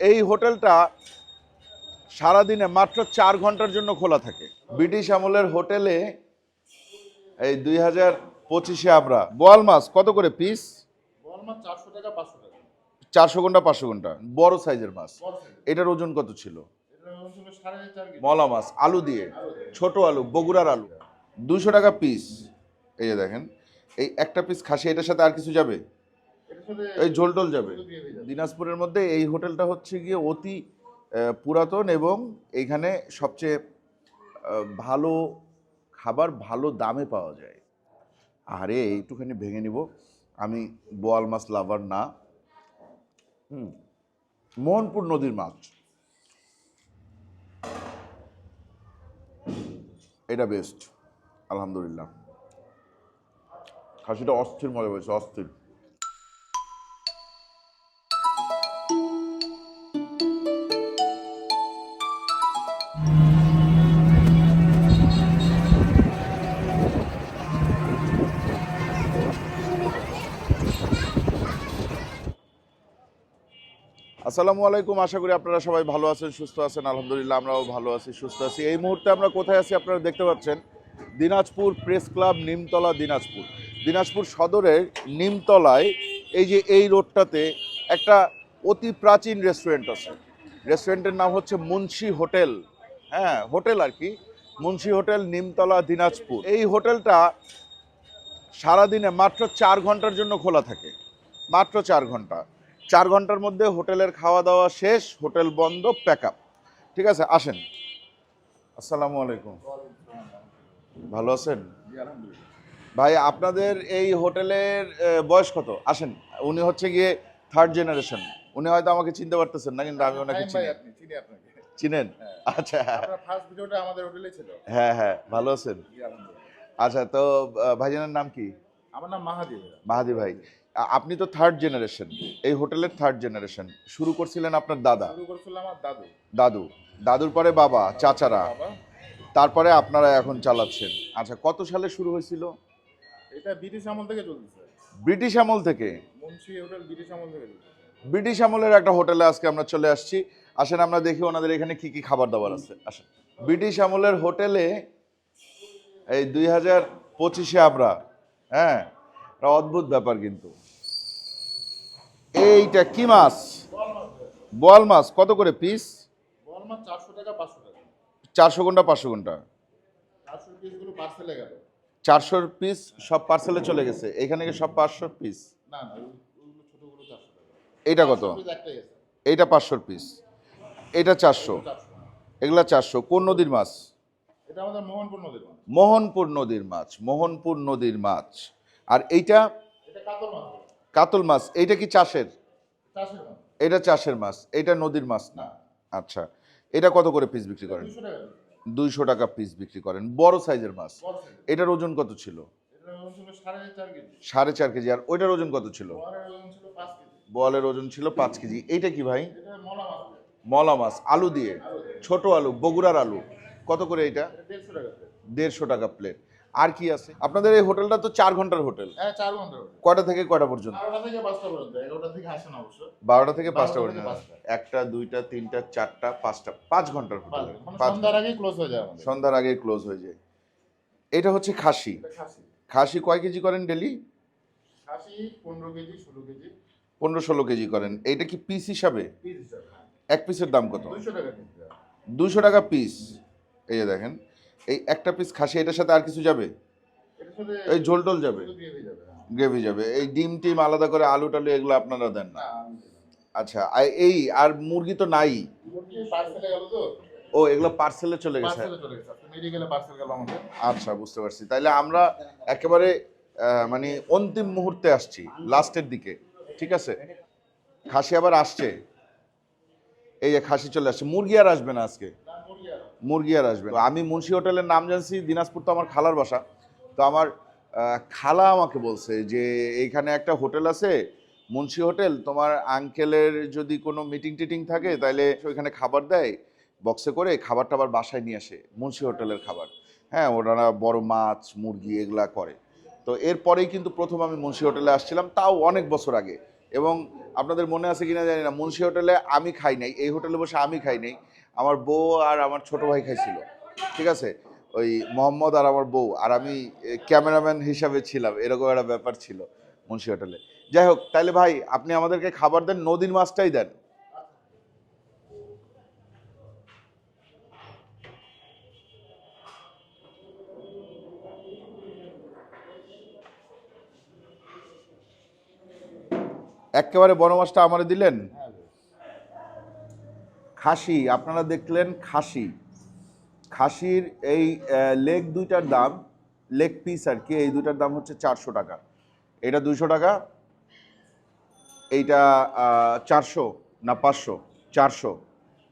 এই হোটেলটা সারাদিনে মাত্র চার ঘণ্টার জন্য খোলা থাকে। ব্রিটিশ আমলের হোটেলে এই দুই হাজার পঁচিশে আমরা বোয়াল মাছ কত করে পিস চারশো ঘণ্টা পাঁচশো ঘণ্টা বড় সাইজের মাছ। এটার ওজন কত ছিল? মলা মাছ আলু দিয়ে ছোট আলু বগুড়ার আলু। দুশো টাকা পিস এই যে দেখেন এই একটা পিস খাসি এটার সাথে আর কিছু যাবে? এই ঝোল টোল যাবে। দিনাজপুরের মধ্যে এই হোটেলটা হচ্ছে গিয়ে অতি পুরাতন এবং এইখানে সবচেয়ে ভালো খাবার ভালো দামে পাওয়া যায়। আরে এইটুখানি ভেঙে নিব। আমি বোয়াল মাছ লাভার না। হুম, মোহনপুর নদীর মাছ। এটা বেস্ট আলহামদুলিল্লাহ। খাসিটা অস্থির মজা হয়েছে, অস্থির। আসসালামু আলাইকুম। আশা করি আপনারা সবাই ভালো আছেন, সুস্থ আছেন। আলহামদুলিল্লাহ, আমরাও ভালো আছি, সুস্থ আছি। এই মুহূর্তে আমরা কোথায় আছি আপনারা দেখতে পাচ্ছেন? Dinajpur press club Nimtala, Dinajpur. Dinajpur সদরের নিমতলায় এই যে এই রোডটাতে একটা অতি প্রাচীন রেস্টুরেন্ট আছে। রেস্টুরেন্টের নাম হচ্ছে মুন্সি হোটেল। হ্যাঁ হোটেল আর কি মুন্সি হোটেল নিমতলা দিনাজপুর। এই হোটেলটা সারাদিনে মাত্র চার ঘণ্টার জন্য খোলা থাকে। মাত্র চার ঘণ্টা। চার ঘণ্টার মধ্যে হোটেলের খাওয়া দাওয়া শেষ হোটেল বন্ধ প্যাক আপ ঠিক আছে আসেন। আসসালামু আলাইকুম। ভালো আছেন? ভাই আপনাদের এই হোটেলের বয়স কত? আসেন উনি হচ্ছে গিয়ে থার্ড জেনারেশন উনি হয়তো আমাকে চিনতে পারতেছেন না কিন্তু আমি ওনাকে চিনি। আপনি, চিনি। চিনেন? হ্যাঁ। আচ্ছা। আমাদের হোটেলে ছিল। হ্যাঁ হ্যাঁ ভালো আছেন? আচ্ছা তো ভাইজানের নাম কি? আমার নাম মাহাদি মাহাদি ভাই। আপনি তো থার্ড জেনারেশন এই হোটেলের থার্ড জেনারেশন শুরু করছিলেন আপনার দাদা? শুরু আমার দাদু। দাদু। দাদুর পরে বাবা চাচারা। তারপরে আপনারা এখন চালাচ্ছেন। আচ্ছা কত সালে শুরু হয়েছিল? এটা ব্রিটিশ আমল থেকে চলতেছে। ব্রিটিশ আমল থেকে? মুন্সি হোটেল ব্রিটিশ আমল থেকে ব্রিটিশ আমলের একটা হোটেলে আজকে আমরা চলে আসছি। আসেন আমরা দেখি ওনাদের এখানে কি কি খাবার দাবার আছে। আসেন ব্রিটিশ আমলের হোটেলে এই দুই হাজার পঁচিশে আমরা হ্যাঁ অদ্ভুত ব্যাপার কিন্তু। এইটা কি মাছ? বোয়াল মাছ কত করে পিস চারশো পাঁচশো ঘণ্টা পাঁচশো ঘণ্টা চারশোর পিস সব পার্সেলে চলে গেছে এখানে কি সব পাঁচশোর পিস এইটা কত? এইটা পাঁচশোর পিস এটা চারশো। এগুলা চারশো। কোন নদীর মাছ? এটা আমাদের মোহনপুর নদীর মাছ। মোহনপুর নদীর মাছ মোহনপুর নদীর মাছ। আর এইটা? কাতল মাছ। এইটা কি চাষের? এটা চাষের মাছ। এটা নদীর মাছ না। আচ্ছা। এটা কত করে পিস বিক্রি করেন? দুইশো টাকা। পিস বিক্রি করেন। বড় সাইজের মাছ। এটার ওজন কত ছিল? সাড়ে চার কেজি। আর ওইটার ওজন কত ছিল? বলের ওজন ছিল পাঁচ কেজি। এইটা কি ভাই? মলা মাছ আলু দিয়ে ছোট আলু বগুড়ার আলু। কত করে এটা এটা দেড়শো টাকা প্লেট আর কি আছে? আপনাদের এই হোটেলটা তো চার ঘণ্টার হোটেল। হ্যাঁ চার ঘণ্টা ওটা। কয়টা থেকে কয়টা পর্যন্ত? বারোটা থেকে পাঁচটা পর্যন্ত। একটা দুইটা তিনটা চারটা পাঁচটা পাঁচ ঘণ্টার হোটেল। সন্ধ্যার ক্লোজ হয়ে যায় সন্ধ্যার আগে ক্লোজ হয়ে যায়। এটা হচ্ছে খাসি। খাসি। কয় কেজি করেন ডেলি পনেরো ষোলো কেজি। করেন। এইটা কি পিস হিসাবে? পিস হিসাবে। এক পিসের দাম কত? দুশো টাকা পিস এই যে দেখেন এই একটা পিস খাসি এটার সাথে আর কিছু যাবে? এই ঝোল টোল যাবে? যাবে হ্যাঁ। গ্রেভি যাবে। এই ডিম টিম আলাদা করে আলু টালু এগুলো আপনারা দেন না। আচ্ছা এই আর মুরগি তো নাই। ও এগুলো পার্সেলে চলে গেছে। আচ্ছা বুঝতে পারছি। তাইলে আমরা একেবারে মানে অন্তিম মুহূর্তে আসছি লাস্টের দিকে ঠিক আছে? খাসি আবার আসছে। এই যে খাসি চলে আসছে, মুরগি আর আসবে না আজকে। মুরগি আর আসবে। আমি মুন্সি হোটেলের নাম জানছি, দিনাজপুর তো আমার খালার বাসা। তো আমার খালা আমাকে বলছে যে, এইখানে একটা হোটেল আছে, মুন্সি হোটেল, তোমার আঙ্কেলের যদি কোনো মিটিং টিটিং থাকে তাহলে ওইখানে খাবার দেয় বক্সে করে খাবার টাবার বাসায় নিয়ে আসে, মুন্সি হোটেলের খাবার। হ্যাঁ ওনারা বড় মাছ, মুরগি, এগুলা করে। তো এরপরেই কিন্তু প্রথম আমি মুন্সি হোটেলে আসছিলাম, তাও অনেক বছর আগে। এবং আপনাদের মনে আছে কিনা জানি না। মুন্সি হোটেলে আমি খাই নাই, এই হোটেলে বসে আমি খাই নাই। আমার বউ আর আমার ছোট ভাই খাইছিল, ঠিক আছে? ওই মোহাম্মদ আর আমার বউ, আর আমি ক্যামেরাম্যান হিসাবে ছিলাম, এরকম একটা ব্যাপার ছিল মুন্সি হোটেলে। যাই হোক তাহলে ভাই, আপনি আমাদেরকে খাবার দেন, নদীর মাছটাই দেন। একেবারে বড় মাছটা আমারে দিলেন? খাসি আপনারা দেখলেন খাসি। খাসির এই লেগ দুইটার দাম লেগ পিস আর কি এই দুইটার দাম হচ্ছে চারশো টাকা। এটা দুইশো টাকা এইটা চারশো না পাঁচশো চারশো।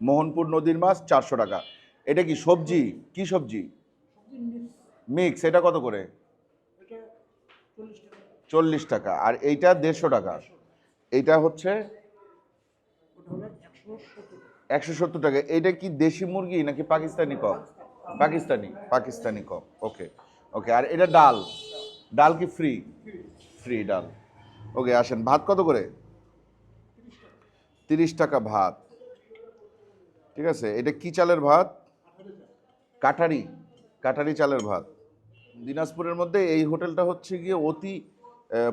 মোহনপুর নদীর মাছ চারশো টাকা। এটা কি সবজি? কি সবজি? মিক্স এটা কত করে? চল্লিশ টাকা আর এইটা দেড়শো টাকা। এইটা হচ্ছে একশো সত্তর টাকা। এটা কি দেশি মুরগি নাকি পাকিস্তানি কম পাকিস্তানি পাকিস্তানি কম ওকে ওকে, আর এটা ডাল। ডাল কি ফ্রি? ফ্রি ডাল। ওকে, আসেন, ভাত কত করে? তিরিশ টাকা ভাত। ঠিক আছে, এটা কি চালের ভাত? কাটারি কাটারি চালের ভাত। দিনাজপুরের মধ্যে এই হোটেলটা হচ্ছে গিয়ে অতি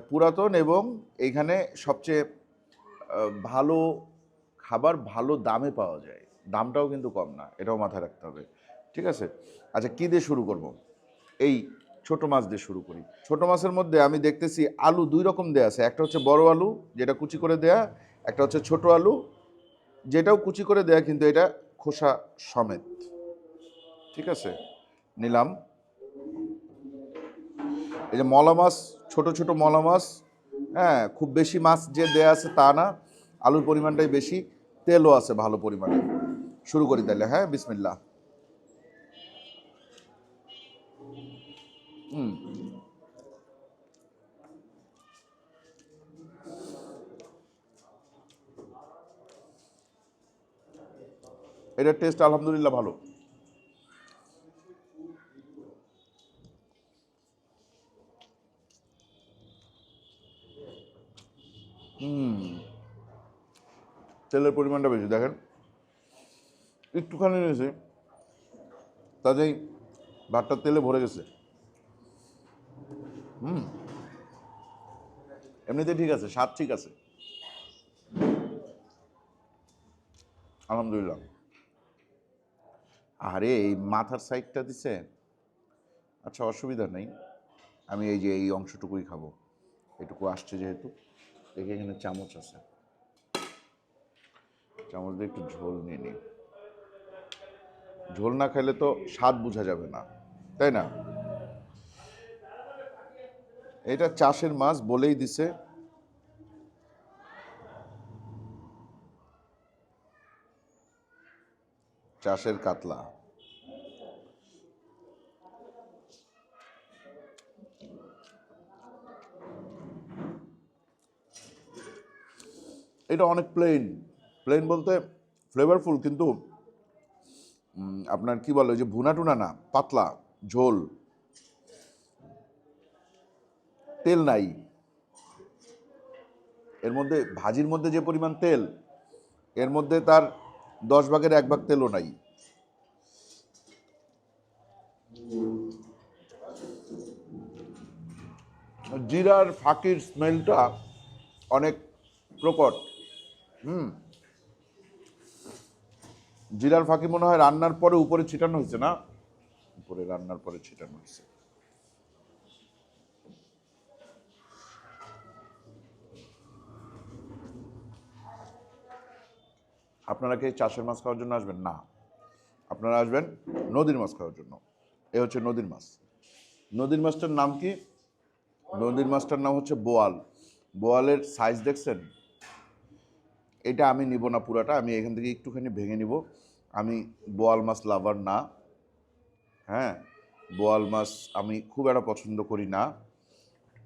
পুরাতন এবং এইখানে সবচেয়ে ভালো খাবার ভালো দামে পাওয়া যায়। দামটাও কিন্তু কম না, এটাও মাথায় রাখতে হবে। ঠিক আছে? আচ্ছা কী দিয়ে শুরু করব? এই ছোট মাছ দিয়ে শুরু করি। ছোট মাছের মধ্যে আমি দেখতেছি আলু দুই রকম দেয়া আছে। একটা হচ্ছে বড় আলু, যেটা কুচি করে দেয়া, একটা হচ্ছে ছোট আলু, যেটাও কুচি করে দেয়া, কিন্তু এটা খোসা সমেত। ঠিক আছে? নিলাম। এই যে মলা মাছ, ছোটো ছোটো মলা মাছ হ্যাঁ খুব বেশি মাছ যে দেয়া আছে তা না, আলুর পরিমাণটাই বেশি, তেলও আছে ভালো পরিমাণে। শুরু করি তাহলে হ্যাঁ বিসমিল্লা হুম। এটার টেস্ট আলহামদুলিল্লাহ ভালো। হুম। তেলের পরিমাণটা বেশি, দেখেন। একটুখানি নিয়েছি তাতেই ভাতটা তেলে ভরে গেছে। হুম। এমনিতে ঠিক আছে, স্বাদ ঠিক আছে। আলহামদুলিল্লাহ। আরে, এই মাথার সাইডটা দিছে? আচ্ছা অসুবিধা নেই। আমি এই যে এই অংশটুকুই খাব। এটুকু আসছে যেহেতু। দেখি এখানে চামচ আছে। চামচ দিয়ে একটু ঝোল নিয়ে নিই। ঝোল না খাইলে তো স্বাদ বোঝা যাবে না, তাই না? এটা চাষের মাছ বলেই দিছে। চাষের কাতলা। এটা অনেক প্লেন প্লেন বলতে ফ্লেভারফুল কিন্তু আপনার কি বলে যে ভুনা টুনা না, পাতলা, ঝোল। তেল নাই। এর মধ্যে, ভাজির মধ্যে যে পরিমাণ তেল, এর মধ্যে তার দশ ভাগের এক ভাগ তেলও নাই। জিরার ফাঁকির স্মেলটা অনেক প্রকট। হুম। জিরার ফাঁকি মনে হয় রান্নার পরে উপরে ছিটানো হয়েছে না? উপরে রান্নার পরে ছিটানো হয়েছে। আপনারা কি চাষের মাছ খাওয়ার জন্য আসবেন? না। আপনারা আসবেন নদীর মাছ খাওয়ার জন্য। এ হচ্ছে নদীর মাছ। নদীর মাছটার নাম কি? নদীর মাছটার নাম হচ্ছে বোয়াল। বোয়ালের সাইজ দেখছেন? এটা আমি নিব না পুরাটা, আমি এখান থেকে একটুখানি ভেঙে নিব। আমি বোয়াল মাছ লাভার না হ্যাঁ? বোয়াল মাছ আমি খুব একটা পছন্দ করি না।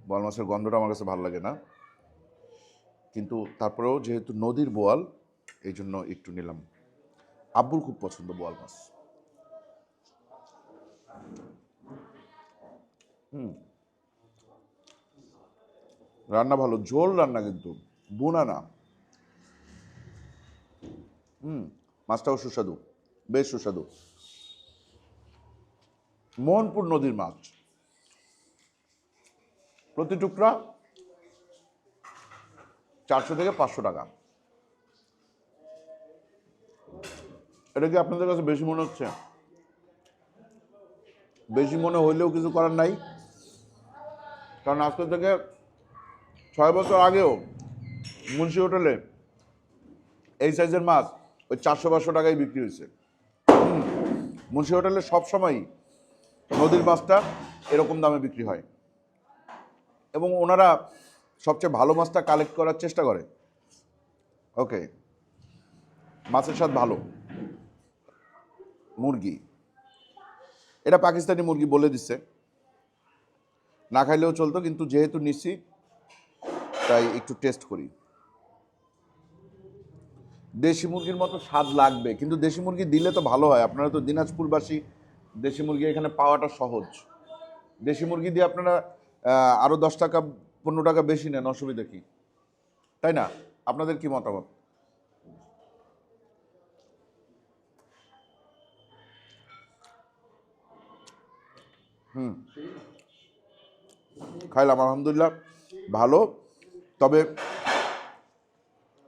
বোয়াল মাছের গন্ধটা আমার কাছে ভালো লাগে না। কিন্তু তারপরেও যেহেতু নদীর বোয়াল, এই জন্য একটু নিলাম। আব্বুর খুব পছন্দ বোয়াল মাছ। হুম। রান্না ভালো, ঝোল রান্না কিন্তু, বোনা না। হুম, মাছটাও সুস্বাদু, বেশ সুস্বাদু। মোহনপুর নদীর মাছ। প্রতি টুকরা চারশো থেকে পাঁচশো টাকা। এটা কি আপনাদের কাছে বেশি মনে হচ্ছে? বেশি মনে হইলেও কিছু করার নাই। কারণ আজকে থেকে ছয় বছর আগেও মুন্সি হোটেলে এই সাইজের মাছ ওই চারশো পাঁচশো টাকায় বিক্রি হয়েছে। মুন্সি হোটেলে সবসময়ই নদীর মাছটা এরকম দামে বিক্রি হয়। এবং ওনারা সবচেয়ে ভালো মাছটা কালেক্ট করার চেষ্টা করে। ওকে মাছের স্বাদ ভালো। মুরগি। এটা পাকিস্তানি মুরগি বলে দিচ্ছে। না খাইলেও চলতো, কিন্তু যেহেতু নিচ্ছি, তাই একটু টেস্ট করি। দেশি মুরগির মতো স্বাদ লাগবে। কিন্তু দেশি মুরগি দিলে তো ভালো হয়। আপনারা তো দিনাজপুরবাসী, দেশি মুরগি এখানে পাওয়াটা সহজ। দেশি মুরগি দিয়ে আপনারা আরও দশ টাকা, পনেরো টাকা বেশি নেন, অসুবিধা কি? তাই না? আপনাদের কি মতামত? হুম। খাইলাম, আলহামদুলিল্লাহ, ভালো। তবে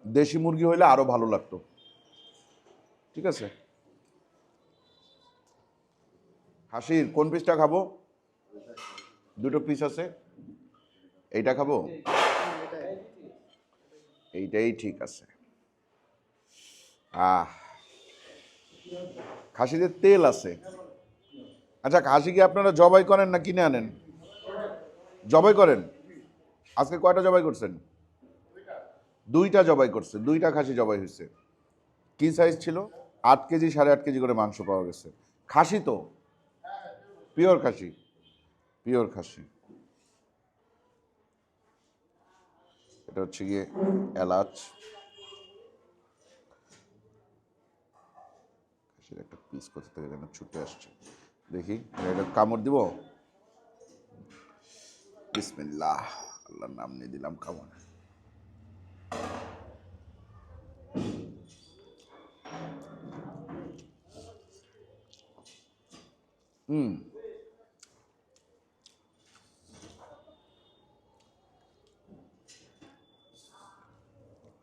দেশি মুরগি হইলে আরও ভালো লাগতো। ঠিক আছে? হাসির, কোন পিসটা খাব? দুটো পিস আছে। এইটা খাব? এইটাই ঠিক আছে। আহ, খাসিতে তেল আছে। আচ্ছা খাসি কি আপনারা জবাই করেন না কিনে আনেন? জবাই করেন? আজকে কয়টা জবাই করছেন? দুইটা জবাই করছে, দুইটা খাসি জবাই হয়েছে। কি সাইজ ছিল? আট কেজি, সাড়ে আট কেজি করে মাংস পাওয়া গেছে। খাসি তো? পিওর খাসি। পিওর খাসি। এটা হচ্ছে গিয়ে এলাচ। খাসির একটা পিস কোথা থেকে যেন ছুটে আসছে। দেখি এটা কামড় দিব? বিসমিল্লাহ, আল্লাহর নাম নিয়ে দিলাম কামড়। হুম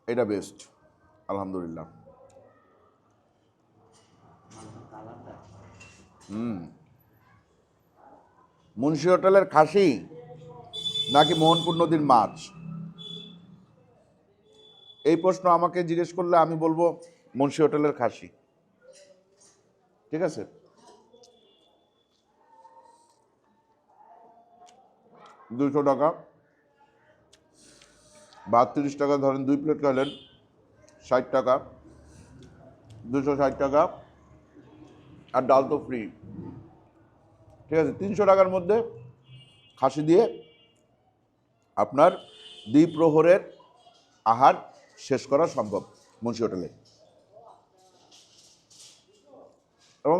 এটা বেস্ট আলহামদুলিল্লাহ হুম মুন্সি হোটেলের খাসি নাকি মোহনপুর নদীর মাছ? এই প্রশ্ন আমাকে জিজ্ঞেস করলে আমি বলব মুন্সি হোটেলের খাসি। ঠিক আছে? দুশো টাকা। বাহাত্রিশ টাকা, ধরেন দুই প্লেট খেলেন ষাট টাকা। দুশো ষাট টাকা। আর ডাল তো ফ্রি ঠিক আছে? তিনশো টাকার মধ্যে খাসি দিয়ে আপনার দ্বিপ্রহরের আহার শেষ করা সম্ভব মুন্সি হোটেলে। এবং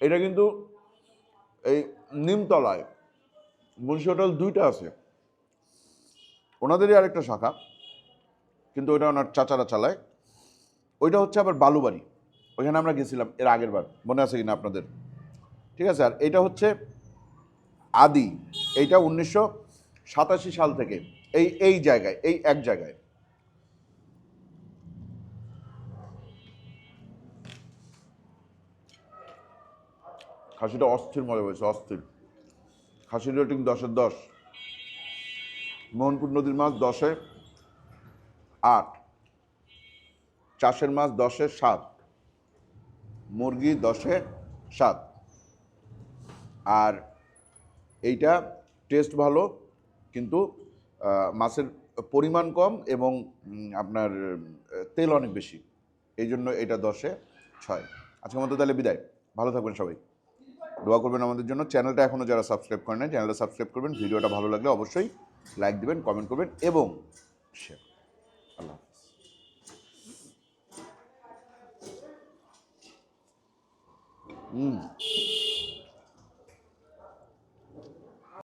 এটা কিন্তু এই নিমতলায়, মুন্সি হোটেল দুইটা আছে। ওনাদেরই আরেকটা শাখা, কিন্তু ওইটা ওনার চাচারা চালায়। ওইটা হচ্ছে আবার বালুবাড়ি। ওইখানে আমরা গেছিলাম এর আগের বার, মনে আছে কিনা আপনাদের? ঠিক আছে, আর এটা হচ্ছে আদি। এইটা উনিশশো সাতাশি সাল থেকে। এই এই জায়গায়, এই এক জায়গায়। খাসিটা অস্থির মজা হয়েছে অস্থির। খাসির রেটিং দশের দশ। মোহনপুর নদীর মাছ দশে আট। চাষের মাছ দশে সাত। মুরগি দশে সাত। আর এইটা টেস্ট ভালো, কিন্তু মাছের পরিমাণ কম এবং আপনার তেল অনেক বেশি। এই জন্য এটা দশে ছয়। আজকের মতো তাহলে বিদায়। ভালো থাকবেন সবাই। দোয়া করবেন আমাদের জন্য। চ্যানেলটা এখনও যারা সাবস্ক্রাইব করেন নাই, চ্যানেলটা সাবস্ক্রাইব করবেন। ভিডিওটা ভালো লাগলে অবশ্যই লাইক দেবেন, কমেন্ট করবেন এবং শেয়ার আল্লাহ হাফেজ। হুম